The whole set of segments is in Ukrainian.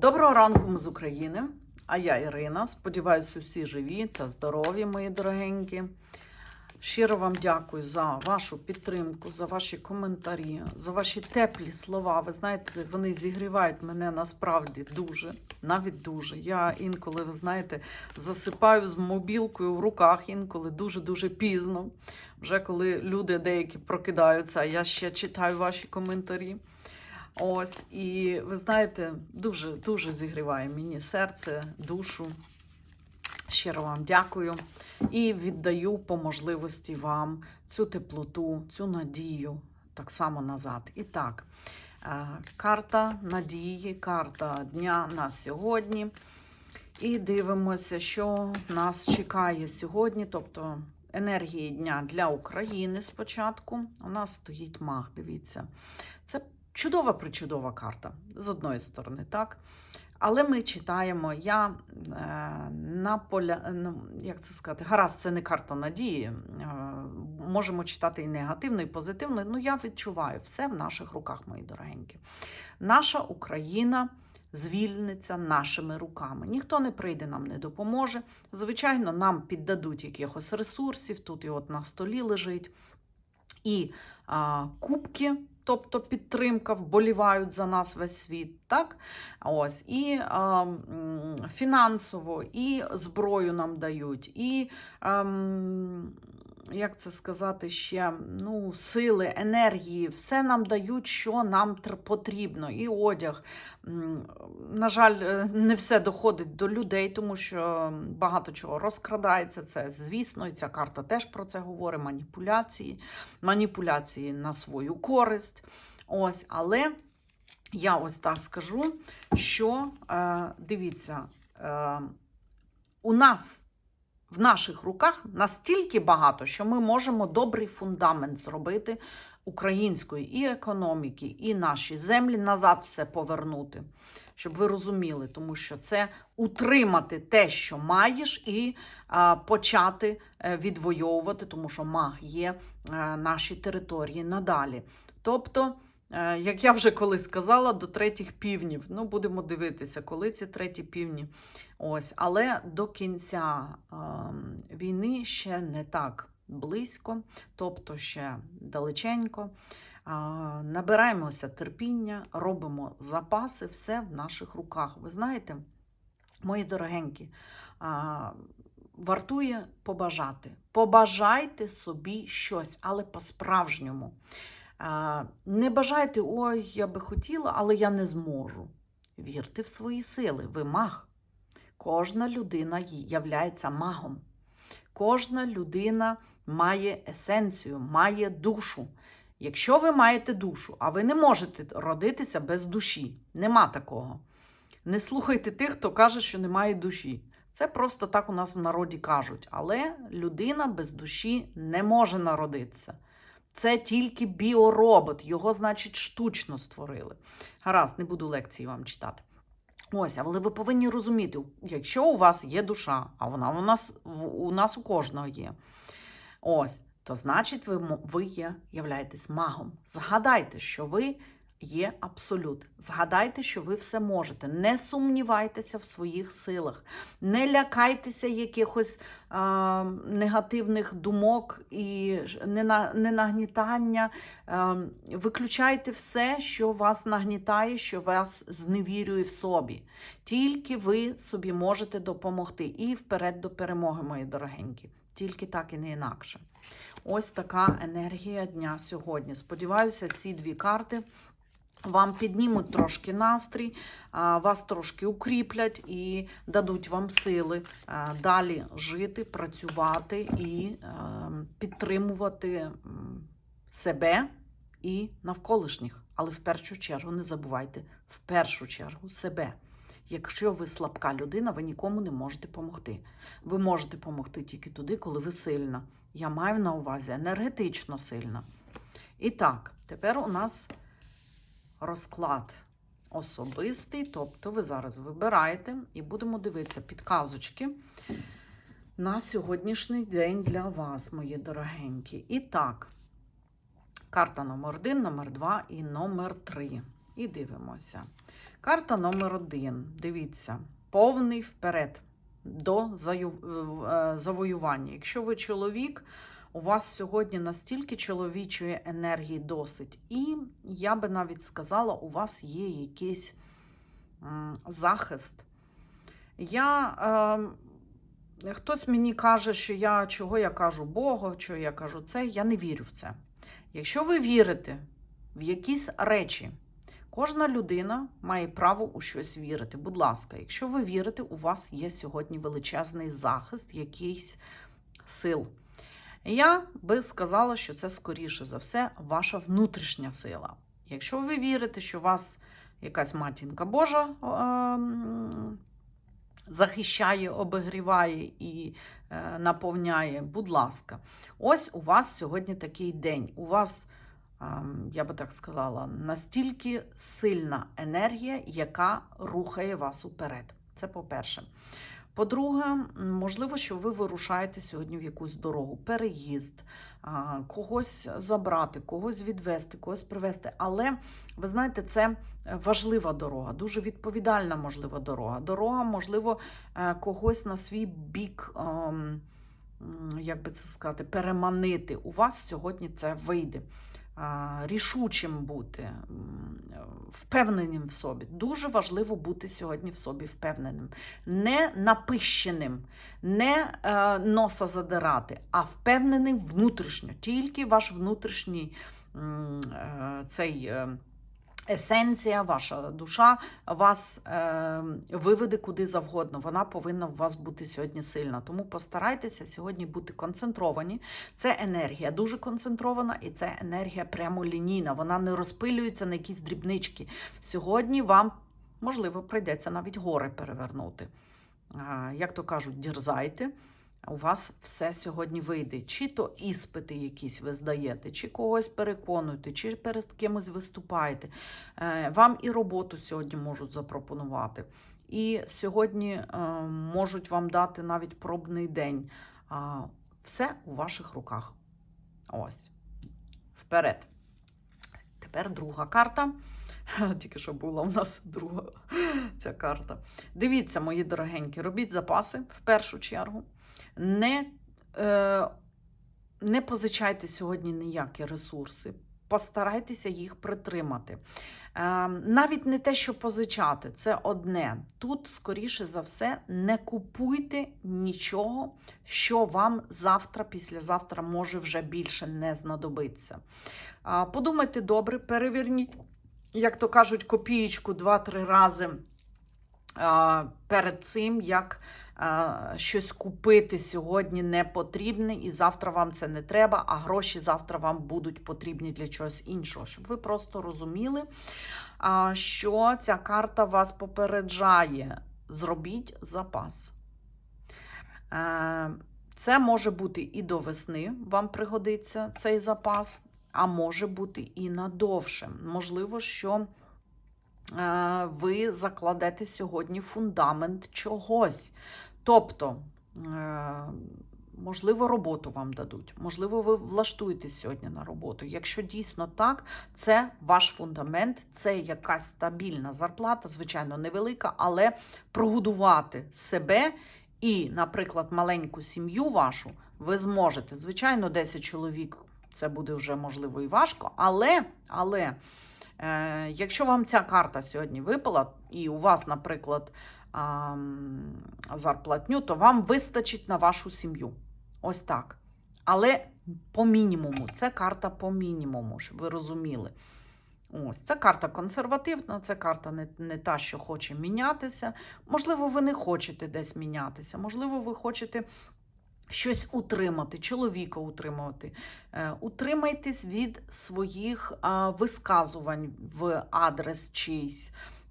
Доброго ранку з України. А я Ірина. Сподіваюся, усі живі та здорові, мої дорогенькі. Щиро вам дякую за вашу підтримку, за ваші коментарі, за ваші теплі слова. Ви знаєте, вони зігрівають мене насправді дуже, навіть дуже. Я інколи, ви знаєте, засипаю з мобілкою в руках, інколи дуже-дуже пізно. Вже коли люди деякі прокидаються, а я ще читаю ваші коментарі. Ось, і ви знаєте, дуже дуже зігріває мені серце, душу. Щиро вам дякую і віддаю по можливості вам цю теплоту, цю надію так само назад. І так, е, карта надії, карта дня на сьогодні. І дивимося, що нас чекає сьогодні. Тобто енергії дня для України спочатку. У нас стоїть маг, дивіться. Це чудова причудова карта з одної сторони, так? Але ми читаємо, я е, наполя... ну, як це сказати, гаразд, це не карта надії. Е, можемо читати і негативно, і позитивно. Ну, я відчуваю все в наших руках, мої дорогенькі. Наша Україна звільниться нашими руками. Ніхто не прийде, нам не допоможе. Звичайно, нам піддадуть якихось ресурсів. Тут і от на столі лежить. І а, кубки, тобто підтримка, вболівають за нас весь світ. так? Ось, І е, фінансово, і зброю нам дають, і. ем, як це сказати ще, ну, сили, енергії, все нам дають, що нам потрібно. І одяг. На жаль, е, не все доходить до людей, тому що багато чого розкрадається. Це, звісно, і ця карта теж про це говорить: маніпуляції, маніпуляції на свою користь. Ось, але я ось так скажу, що е, дивіться, е, у нас в наших руках настільки багато, що ми можемо добрий фундамент зробити української і економіки, і наші землі назад все повернути. Щоб ви розуміли, тому що це утримати те, що маєш, і а, почати е, відвоювати, тому що маг є е, наші території надалі. Тобто, як я вже колись сказала, до третіх півнів. Ну, будемо дивитися, коли ці треті півні. Ось, але до кінця е, війни ще не так близько, тобто ще далеченько. Е, набираємося терпіння, робимо запаси, все в наших руках. Ви знаєте, мої дорогенькі, е, вартує побажати. Побажайте собі щось, але по-справжньому. Не бажайте, ой, я би хотіла, але я не зможу. Вірте в свої сили, ви маг. Кожна людина являється магом. Кожна людина має есенцію, має душу. Якщо ви маєте душу, а ви не можете родитися без душі, нема такого. Не слухайте тих, хто каже, що немає душі. Це просто так у нас в народі кажуть. Але людина без душі не може народитися. Це тільки біоробот, його, значить, штучно створили. Гаразд, не буду лекції вам читати. Ось, але ви повинні розуміти, якщо у вас є душа, а вона у нас, у нас у кожного є. Ось, то значить, ви, ви є, являєтесь магом. Згадайте, що ви є абсолют. Згадайте, що ви все можете. Не сумнівайтеся в своїх силах, не лякайтеся якихось а, негативних думок і ненагнітання. А, виключайте все, що вас нагнітає, що вас зневірює в собі. Тільки ви собі можете допомогти. І вперед до перемоги, мої дорогенькі. Тільки так і не інакше. Ось така енергія дня сьогодні. Сподіваюся, ці дві карти вам піднімуть трошки настрій, вас трошки укріплять і дадуть вам сили далі жити, працювати і підтримувати себе і навколишніх. Але в першу чергу не забувайте, в першу чергу себе. Якщо ви слабка людина, ви нікому не можете допомогти. Ви можете допомогти тільки туди, коли ви сильна. Я маю на увазі енергетично сильна. І так, тепер у нас розклад особистий, тобто ви зараз вибираєте і будемо дивитися підказочки на сьогоднішній день для вас, мої дорогенькі. І так, карта номер 1, номер 2 і номер 3. І дивимося. Карта номер один. Дивіться, повний вперед до е, завоювання. Якщо ви чоловік, у вас сьогодні настільки чоловічої енергії досить. І я би навіть сказала, у вас є якийсь захист. Я, е, хтось мені каже, що я чого я кажу Богу, що я кажу це, я не вірю в це. Якщо ви вірите в якісь речі, кожна людина має право у щось вірити. Будь ласка, якщо ви вірите, у вас є сьогодні величезний захист, якийсь сил. Я би сказала, що це скоріше за все ваша внутрішня сила. Якщо ви вірите, що вас якась матінка Божа ем, захищає, обігріває і е, наповняє, будь ласка, ось у вас сьогодні такий день. У вас, ем, я би так сказала, настільки сильна енергія, яка рухає вас уперед. Це по-перше. По-друге, можливо, що ви вирушаєте сьогодні в якусь дорогу, переїзд, когось забрати, когось відвести, когось привезти. Але ви знаєте, це важлива дорога, дуже відповідальна, можлива дорога. Дорога, можливо, е, когось на свій бік, ем, як би це сказати, переманити. У вас сьогодні це вийде. Рішучим бути, впевненим в собі. Дуже важливо бути сьогодні в собі впевненим, не напищеним, не е, носа задирати, а впевненим внутрішньо. Тільки ваш внутрішній е, цей. е, Есенція, ваша душа вас е, виведе куди завгодно. Вона повинна у вас бути сьогодні сильна. Тому постарайтеся сьогодні бути концентровані. Це енергія дуже концентрована, і це енергія прямолінійна. Вона не розпилюється на якісь дрібнички. Сьогодні вам, можливо, прийдеться навіть гори перевернути. Е, як то кажуть, дірзайте. У вас все сьогодні вийде. Чи то іспити якісь ви здаєте, чи когось переконуєте, чи перед кимось виступаєте. Е, Вам і роботу сьогодні можуть запропонувати. І сьогодні е, можуть вам дати навіть пробний день. Все у ваших руках. Ось. Вперед. Тепер друга карта. Тільки що була у нас друга ця карта. Дивіться, мої дорогенькі, робіть запаси в першу чергу. Не, е, не позичайте сьогодні ніякі ресурси. Постарайтеся їх притримати. Е, навіть не те, що позичати, це одне. Тут, скоріше за все, не купуйте нічого, що вам завтра, післязавтра може вже більше не знадобитися. А, Подумайте добре, переверніть, як то кажуть, копієчку 2-3 рази перед цим, як щось купити сьогодні не потрібне, і завтра вам це не треба, а гроші завтра вам будуть потрібні для чогось іншого. Щоб ви просто розуміли, що ця карта вас попереджає. Зробіть запас. Е, Це може бути і до весни, вам пригодиться цей запас, а може бути і надовше. Можливо, що ви закладете сьогодні фундамент чогось. Тобто, е, можливо, роботу вам дадуть, можливо, ви влаштуєтесь сьогодні на роботу. Якщо дійсно так, це ваш фундамент, це якась стабільна зарплата, звичайно, невелика, але прогодувати себе і, наприклад, маленьку сім'ю вашу ви зможете. Звичайно, 10 чоловік це буде вже можливо і важко, але, але е, якщо вам ця карта сьогодні випала, і у вас, наприклад, зарплатню, то вам вистачить на вашу сім'ю. Ось так. Але по мінімуму. Це карта по мінімуму, щоб ви розуміли. Ось, це карта консервативна, це карта не, не та, що хоче мінятися. Можливо, ви не хочете десь мінятися, можливо, ви хочете щось утримати, чоловіка утримувати. Е, Утримайтесь від своїх висказувань в адрес чийсь.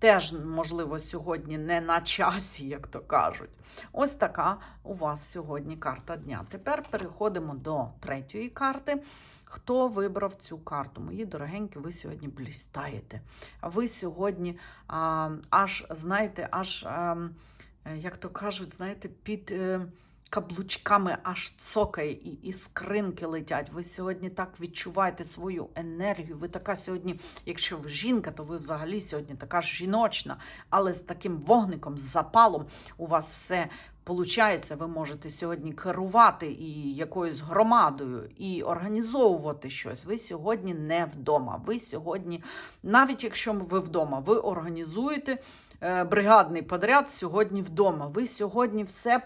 Теж, можливо, сьогодні не на часі, як то кажуть. Ось така у вас сьогодні карта дня. Тепер переходимо до третьої карти. Хто вибрав цю карту? Мої дорогенькі, ви сьогодні блістаєте. Ви сьогодні а, аж, знаєте, аж, а, як то кажуть, знаєте, під. Каблучками аж цокає і іскринки летять. Ви сьогодні так відчуваєте свою енергію. Ви така сьогодні, якщо ви жінка, то ви взагалі сьогодні така ж жіночна, але з таким вогником, з запалом у вас все. Получається, ви можете сьогодні керувати і якоюсь громадою, і організовувати щось. Ви сьогодні не вдома. Ви сьогодні, навіть якщо ви вдома, ви організуєте е, бригадний подряд сьогодні вдома. Ви сьогодні все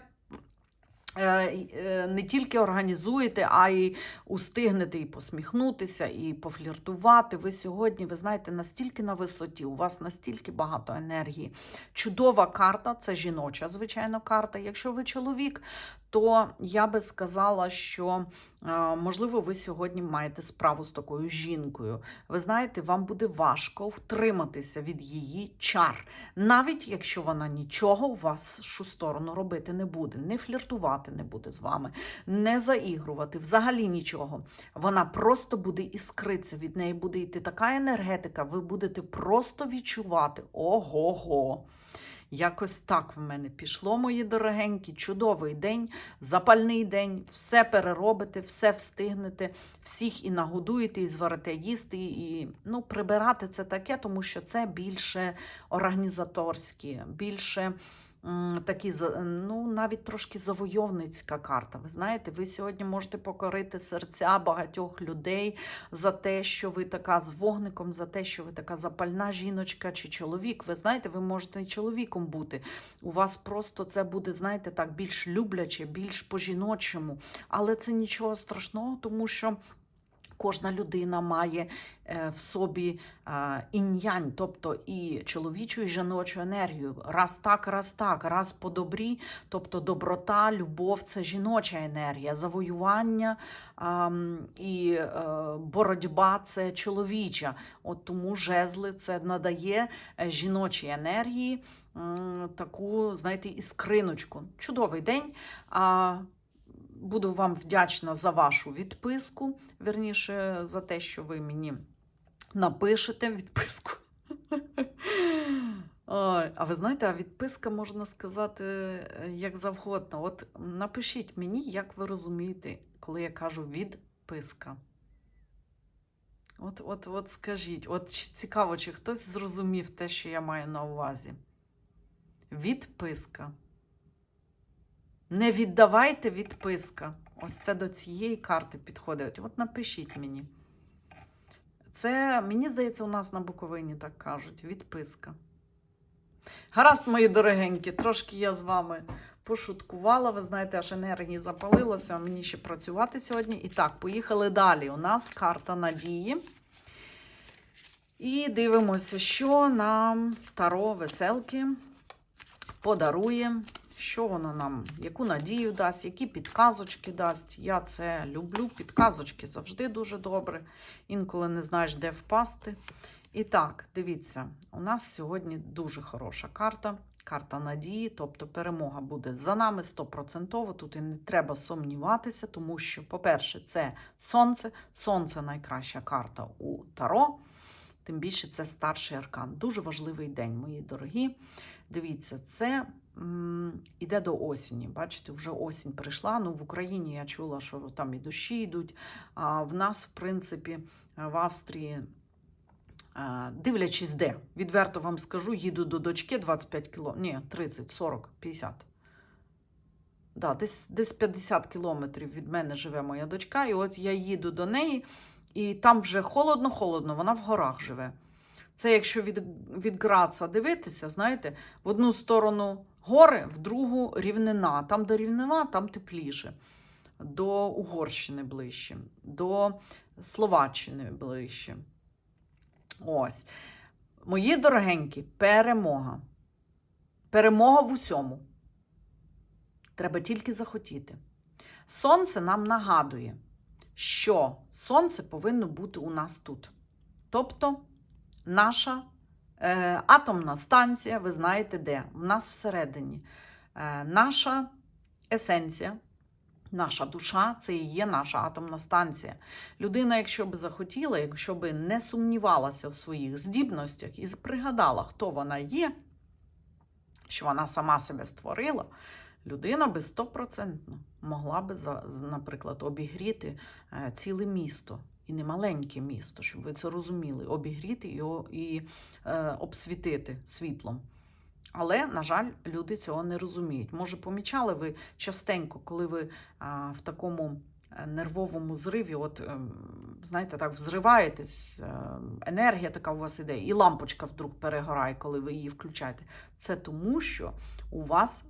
не тільки організуєте, а й устигнете і посміхнутися, і пофліртувати. Ви сьогодні, ви знаєте, настільки на висоті, у вас настільки багато енергії. Чудова карта, це жіноча, звичайно, карта. Якщо ви чоловік, то я би сказала, що можливо ви сьогодні маєте справу з такою жінкою. Ви знаєте, вам буде важко втриматися від її чар, навіть якщо вона нічого у вас шу сторону робити не буде, не фліртувати не буде з вами, не заігрувати, взагалі нічого. Вона просто буде іскритися, від неї буде йти така енергетика, ви будете просто відчувати ого-го. Якось так в мене пішло, мої дорогенькі. Чудовий день, запальний день, все переробите, все встигнете, всіх і нагодуєте, і зварите їсти, і ну, прибирати це таке, тому що це більше організаторське, більше такі, ну, навіть трошки завойовницька карта. Ви знаєте, ви сьогодні можете покорити серця багатьох людей за те, що ви така з вогником, за те, що ви така запальна жіночка чи чоловік. Ви знаєте, ви можете і чоловіком бути. У вас просто це буде, знаєте, так більш любляче, більш по-жіночому. Але це нічого страшного, тому що. Кожна людина має е, в собі інь-янь, тобто і чоловічу, і жіночу енергію. Раз так, раз так, раз по добрі, тобто доброта, любов це жіноча енергія, завоювання і е, боротьба це чоловіча. От тому жезли це надає е, жіночій енергії таку, знаєте, іскриночку. Чудовий день. Буду вам вдячна за вашу відписку, вірніше, за те, що ви мені напишете відписку. А ви знаєте, а відписка можна сказати як завгодно. От напишіть мені, як ви розумієте, коли я кажу відписка. От, от, от скажіть, от цікаво, чи хтось зрозумів те, що я маю на увазі. Відписка. Не віддавайте відписка. Ось це до цієї карти підходить. От напишіть мені. Це, мені здається, у нас на Буковині так кажуть: відписка. Гаразд, мої дорогенькі, трошки я з вами пошуткувала. Ви знаєте, аж енергії запалилося, а мені ще працювати сьогодні. І так, поїхали далі. У нас карта надії. І дивимося, що нам Таро веселки подарує, що воно нам, яку надію дасть, які підказочки дасть. Я це люблю. Підказочки завжди дуже добре. Інколи не знаєш, де впасти. І так, дивіться, у нас сьогодні дуже хороша карта. Карта надії, тобто перемога буде за нами 100%. Тут і не треба сумніватися, тому що, по-перше, це сонце. Сонце найкраща карта у Таро. Тим більше це старший аркан. Дуже важливий день, мої дорогі. Дивіться, це м, іде до осені. Бачите, вже осінь прийшла. Ну, в Україні я чула, що там і дощі йдуть. А в нас, в принципі, в Австрії, дивлячись де, відверто вам скажу, їду до дочки 25 кіло, ні, 30, 40, 50. Да, десь, десь 50 кілометрів від мене живе моя дочка, і от я їду до неї, і там вже холодно-холодно, вона в горах живе. Це якщо від, від Граца дивитися, знаєте, в одну сторону гори, в другу рівнина. Там, де рівнина, там тепліше. До Угорщини ближче, до Словаччини ближче. Ось. Мої дорогенькі, перемога. Перемога в усьому. Треба тільки захотіти. Сонце нам нагадує, що сонце повинно бути у нас тут. Тобто, наша е, атомна станція, ви знаєте де? В нас всередині. Е, наша есенція, наша душа це і є наша атомна станція. Людина, якщо б захотіла, якщо б не сумнівалася в своїх здібностях і пригадала, хто вона є, що вона сама себе створила, людина би стопроцентно могла би, наприклад, обігріти е, ціле місто. І не маленьке місто, щоб ви це розуміли, обігріти його і е, обсвітити світлом. Але, на жаль, люди цього не розуміють. Може, помічали ви частенько, коли ви а, в такому е, нервовому зриві, от, ем, знаєте, так, взриваєтесь, е, енергія така у вас іде, і лампочка вдруг перегорає, коли ви її включаєте. Це тому, що у вас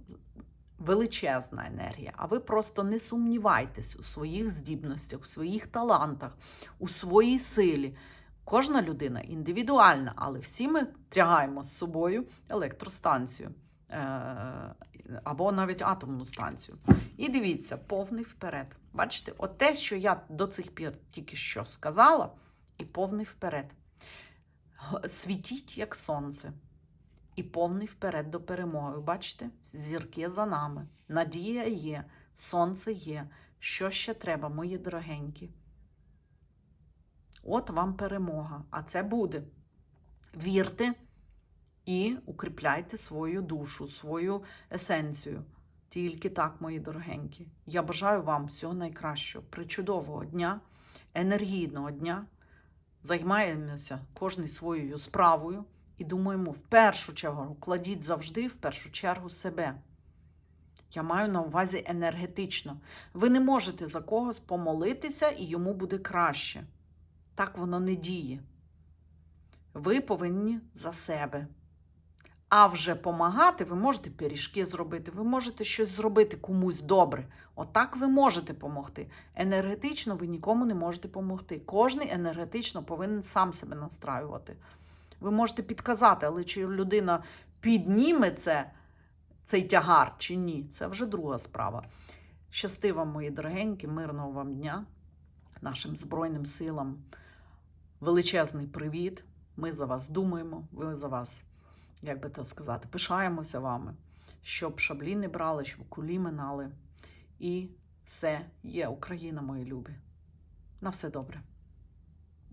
величезна енергія, а ви просто не сумнівайтесь у своїх здібностях, у своїх талантах, у своїй силі. Кожна людина індивідуальна, але всі ми тягаємо з собою електростанцію е, або навіть атомну станцію. І дивіться, повний вперед. Бачите, от те, що я до цих пір тільки що сказала, і повний вперед. Світіть, як сонце, і повний вперед до перемоги. Бачите? Зірки за нами. Надія є, сонце є. Що ще треба, мої дорогенькі? От вам перемога, а це буде. Вірте і укріпляйте свою душу, свою есенцію. Тільки так, мої дорогенькі. Я бажаю вам всього найкращого, причудового дня, енергійного дня. Займаємося кожний своєю справою і думаємо, в першу чергу, кладіть завжди в першу чергу себе. Я маю на увазі енергетично. Ви не можете за когось помолитися і йому буде краще. Так воно не діє. Ви повинні за себе. А вже помагати ви можете пиріжки зробити, ви можете щось зробити комусь добре. Отак ви можете допомогти. Енергетично ви нікому не можете допомогти. Кожний енергетично повинен сам себе настраювати. Ви можете підказати, але чи людина підніме це, цей тягар чи ні, це вже друга справа. Щасти вам, мої дорогенькі, мирного вам дня, нашим Збройним силам. Величезний привіт. Ми за вас думаємо, ви за вас, як би то сказати, пишаємося вами, щоб шаблі не брали, щоб кулі минали. І все є Україна, мої любі. На все добре.